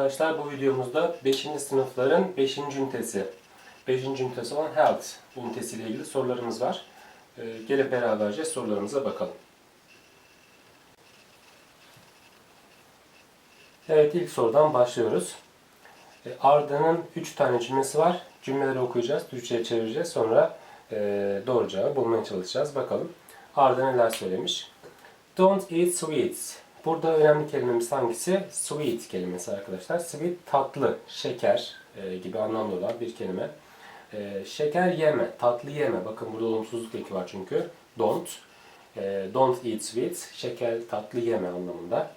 Arkadaşlar bu videomuzda 5. sınıfların 5. ünitesi, 5. ünitesi olan Health ünitesiyle ilgili sorularımız var. Ee, gelin beraberce sorularımıza bakalım. Evet ilk sorudan başlıyoruz. E, Arda'nın 3 tane cümlesi var. Cümleleri okuyacağız, Türkçe'ye çevireceğiz. Sonra e, doğru cevabı bulmaya çalışacağız. Bakalım Arda neler söylemiş. Don't eat sweets. Burada önemli kelimemiz hangisi? Sweet kelimesi arkadaşlar. Sweet tatlı, şeker e, gibi anlamlı olan bir kelime. E, şeker yeme, tatlı yeme. Bakın burada olumsuzluk eki var çünkü. Don't. E, don't eat sweets. Şeker, tatlı yeme anlamında.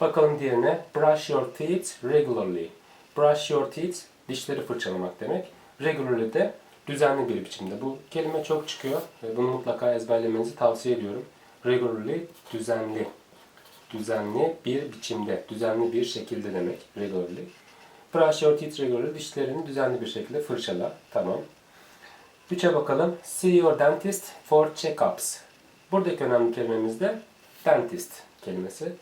Bakalım diğerine. Brush your teeth regularly. Brush your teeth, dişleri fırçalamak demek. Regularly de düzenli bir biçimde. Bu kelime çok çıkıyor. ve Bunu mutlaka ezberlemenizi tavsiye ediyorum. Regularly, düzenli. Düzenli bir biçimde, düzenli bir şekilde demek. Regularly. Brush your teeth regularly, dişlerini düzenli bir şekilde fırçala. Tamam. Üçe bakalım. See your dentist for check-ups. Buradaki önemli kelimemiz de dentist kelimesi.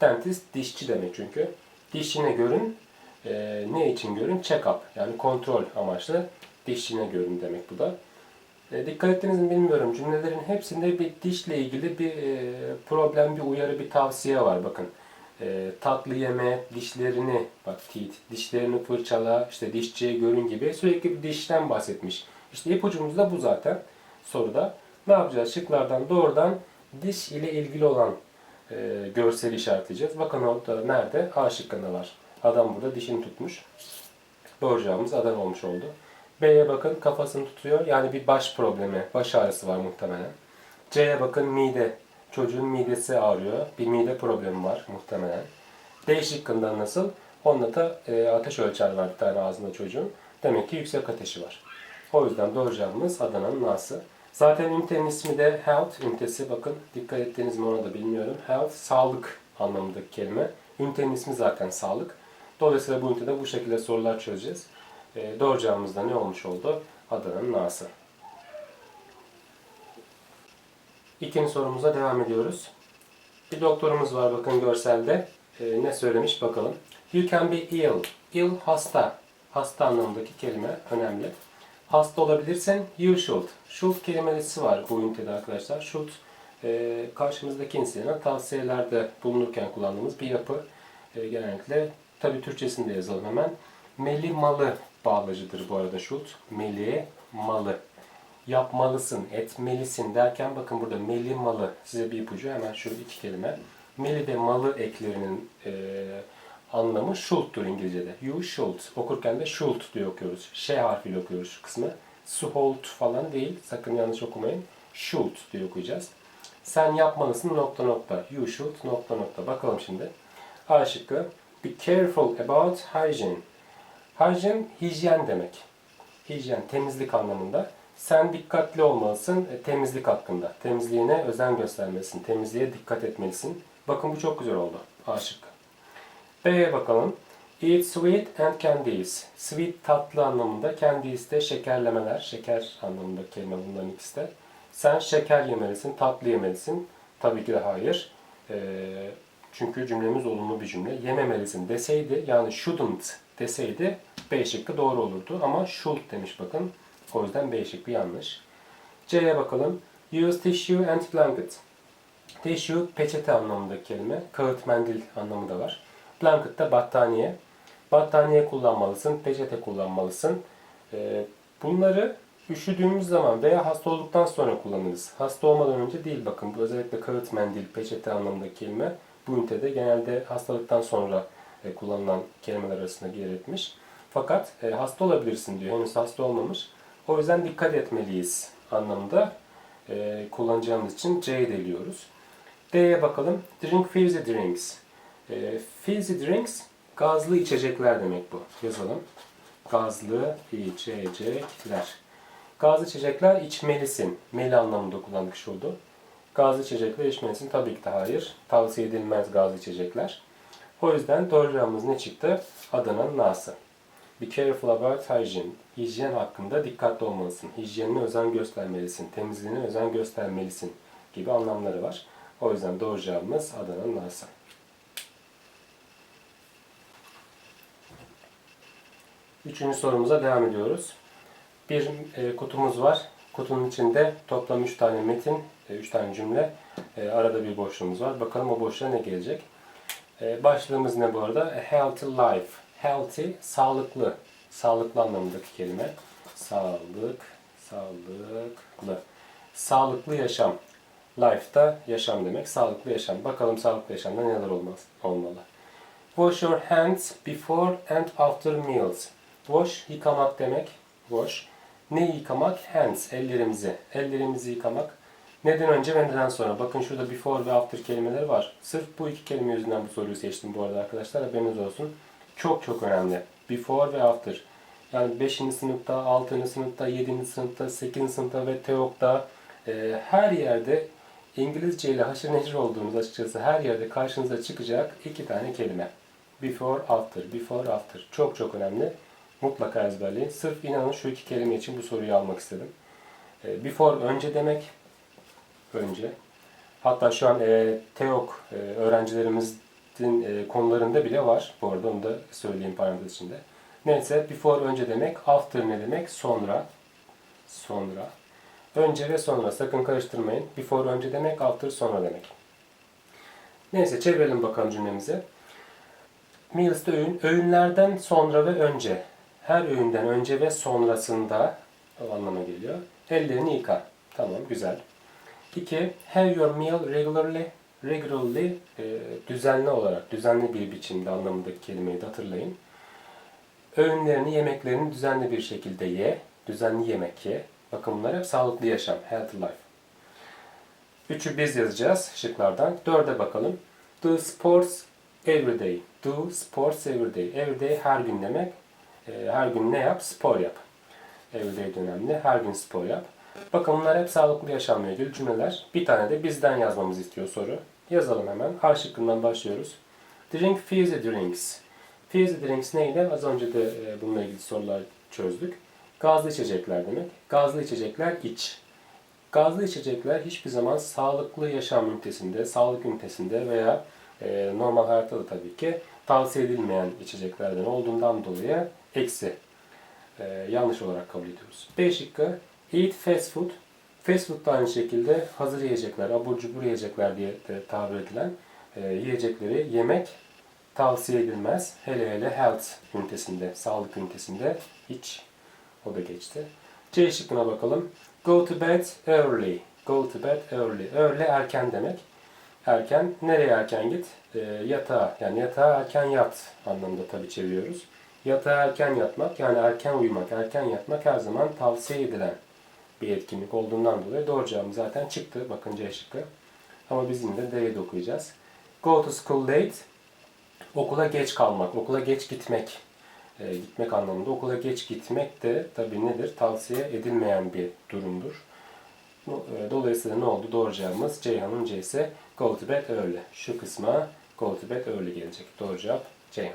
Dentist dişçi demek çünkü. Dişine görün. Ee, ne için görün? Check-up. Yani kontrol amaçlı dişçine görün demek bu da. E, dikkat ettiniz mi bilmiyorum. Cümlelerin hepsinde bir dişle ilgili bir e, problem, bir uyarı, bir tavsiye var. Bakın. E, tatlı yeme, dişlerini, bak teeth, dişlerini fırçala, işte dişçiye görün gibi sürekli bir dişten bahsetmiş. İşte ipucumuz da bu zaten soruda. Ne yapacağız? Şıklardan doğrudan diş ile ilgili olan e, görseli işaretleyeceğiz. Bakın orada nerede? A şıkkında var. Adam burada dişini tutmuş. Doğru cevabımız adam olmuş oldu. B'ye bakın kafasını tutuyor. Yani bir baş problemi, baş ağrısı var muhtemelen. C'ye bakın mide. Çocuğun midesi ağrıyor. Bir mide problemi var muhtemelen. D şıkkında nasıl? Onda da e, ateş ölçer var bir tane ağzında çocuğun. Demek ki yüksek ateşi var. O yüzden doğru cevabımız Adana'nın Na'sı. Zaten ünitenin ismi de health ünitesi. Bakın dikkat ettiniz mi ona da bilmiyorum. Health, sağlık anlamındaki kelime. Ünitenin ismi zaten sağlık. Dolayısıyla bu ünitede bu şekilde sorular çözeceğiz. E, doğru cevabımız da ne olmuş oldu? Adana'nın Na'sı. İkinci sorumuza devam ediyoruz. Bir doktorumuz var bakın görselde. E, ne söylemiş bakalım. You can be ill. Ill hasta. Hasta anlamındaki kelime önemli. Hasta olabilirsen you should. Should kelimesi var bu ünitede arkadaşlar. Should e, karşımızdaki insana tavsiyelerde bulunurken kullandığımız bir yapı. E, genellikle tabi Türkçesinde yazalım hemen. Meli malı bağlacıdır bu arada should. Meli malı. Yapmalısın, etmelisin derken bakın burada meli malı size bir ipucu hemen şu iki kelime. Meli de malı eklerinin e, anlamı should'dur İngilizce'de. You should. Okurken de should diye okuyoruz. Ş harfiyle okuyoruz şu kısmı. Should falan değil. Sakın yanlış okumayın. Should diye okuyacağız. Sen yapmalısın nokta nokta. You should nokta nokta. Bakalım şimdi. A şıkkı. Be careful about hygiene. Hygiene hijyen demek. Hijyen temizlik anlamında. Sen dikkatli olmalısın e, temizlik hakkında. Temizliğine özen göstermelisin. Temizliğe dikkat etmelisin. Bakın bu çok güzel oldu. A şıkkı. B'ye bakalım. Eat sweet and candies. Sweet tatlı anlamında, candies de şekerlemeler. Şeker anlamında kelime bunların ikisi de. Sen şeker yemelisin, tatlı yemelisin. Tabii ki de hayır. Ee, çünkü cümlemiz olumlu bir cümle. Yememelisin deseydi, yani shouldn't deseydi B şıkkı doğru olurdu. Ama should demiş bakın. O yüzden B şıkkı yanlış. C'ye bakalım. Use tissue and blanket. Tissue peçete anlamındaki kelime. Kağıt mendil anlamı da var. Blanket da battaniye. Battaniye kullanmalısın, peçete kullanmalısın. Ee, bunları üşüdüğümüz zaman veya hasta olduktan sonra kullanırız. Hasta olmadan önce değil bakın. Bu özellikle kağıt mendil, peçete anlamındaki kelime bu ünitede genelde hastalıktan sonra e, kullanılan kelimeler arasında yer etmiş. Fakat e, hasta olabilirsin diyor. Henüz hasta olmamış. O yüzden dikkat etmeliyiz anlamında e, kullanacağımız için C'yi deliyoruz. D'ye bakalım. Drink fizzy drinks. Fizzy drinks gazlı içecekler demek bu. Yazalım. Gazlı içecekler. Gazlı içecekler içmelisin. Meli anlamında kullanmış oldu. Gazlı içecekler içmelisin. Tabii ki de hayır. Tavsiye edilmez gazlı içecekler. O yüzden doğru cevabımız ne çıktı? Adana'nın Na'sı. Be careful about hygiene. Hijyen hakkında dikkatli olmalısın. Hijyenine özen göstermelisin. Temizliğine özen göstermelisin gibi anlamları var. O yüzden doğru cevabımız Adana'nın Na'sı. Üçüncü sorumuza devam ediyoruz. Bir e, kutumuz var. Kutunun içinde toplam 3 tane metin, 3 tane cümle. E, arada bir boşluğumuz var. Bakalım o boşluğa ne gelecek? E, başlığımız ne bu arada? A healthy life. Healthy, sağlıklı. Sağlıklı anlamındaki kelime. Sağlık, sağlıklı. Sağlıklı yaşam. Life da yaşam demek. Sağlıklı yaşam. Bakalım sağlıklı yaşamda neler olmaz, olmalı. Wash your hands before and after meals. Wash, yıkamak demek. Wash. Ne yıkamak? Hands, ellerimizi. Ellerimizi yıkamak. Neden önce ve neden sonra? Bakın şurada before ve after kelimeleri var. Sırf bu iki kelime yüzünden bu soruyu seçtim bu arada arkadaşlar. Haberiniz olsun. Çok çok önemli. Before ve after. Yani 5. sınıfta, 6. sınıfta, 7. sınıfta, 8. sınıfta ve TEOK'ta e, her yerde İngilizce ile haşır neşir olduğumuz açıkçası her yerde karşınıza çıkacak iki tane kelime. Before, after, before, after. Çok çok önemli. Mutlaka ezberleyin. Sırf inanın şu iki kelime için bu soruyu almak istedim. E, Before önce demek. Önce. Hatta şu an e, TEOK e, öğrencilerimizin e, konularında bile var. Bu arada onu da söyleyeyim parantez içinde. Neyse before önce demek, after ne demek? Sonra. Sonra. Önce ve sonra sakın karıştırmayın. Before önce demek, after sonra demek. Neyse çevirelim bakalım cümlemizi. Meals'te öğün, öğünlerden sonra ve önce. Her öğünden önce ve sonrasında o anlama geliyor. Ellerini yıka. Tamam güzel. 2. Have your meal regularly. Regularly e, düzenli olarak, düzenli bir biçimde anlamındaki kelimeyi de hatırlayın. Öğünlerini, yemeklerini düzenli bir şekilde ye. Düzenli yemek ye. Bakın bunlar hep sağlıklı yaşam, healthy life. Üçü biz yazacağız şıklardan. Dörde bakalım. Do sports every day. Do sports every day. Every day her gün demek. Ee, Her gün ne yap? Spor yap. Every day önemli. Her gün spor yap. Bakın bunlar hep sağlıklı yaşamla ilgili cümleler. Bir tane de bizden yazmamızı istiyor soru. Yazalım hemen. A şıkkından başlıyoruz. Drink fizzy drinks. Fizzy drinks neydi? Az önce de e, bununla ilgili sorular çözdük. Gazlı içecekler demek. Gazlı içecekler iç. Gazlı içecekler hiçbir zaman sağlıklı yaşam ünitesinde, sağlık ünitesinde veya e, normal hayatta da tabii ki tavsiye edilmeyen içeceklerden olduğundan dolayı eksi. E, yanlış olarak kabul ediyoruz. B şıkkı eat fast food. Fast food da aynı şekilde hazır yiyecekler, abur cubur yiyecekler diye de tabir edilen e, yiyecekleri yemek tavsiye edilmez. Hele hele health ünitesinde, sağlık ünitesinde hiç o da geçti. C şıkkına bakalım. Go to bed early. Go to bed early. Early erken demek. Erken. Nereye erken git? E, yatağa. Yani yatağa erken yat anlamında tabii çeviriyoruz. Yatağa erken yatmak yani erken uyumak, erken yatmak her zaman tavsiye edilen bir etkinlik olduğundan dolayı doğru cevabım zaten çıktı. Bakın C şıkkı. Ama biz yine de D'yi de okuyacağız. Go to school late. Okula geç kalmak, okula geç gitmek. E, gitmek anlamında. Okula geç gitmek de tabii nedir? Tavsiye edilmeyen bir durumdur. E, Dolayısıyla ne oldu? Doğru cevabımız Ceyhan'ın C'si. Go to bed early. Şu kısma go to bed early gelecek. Doğru cevap Ceyhan.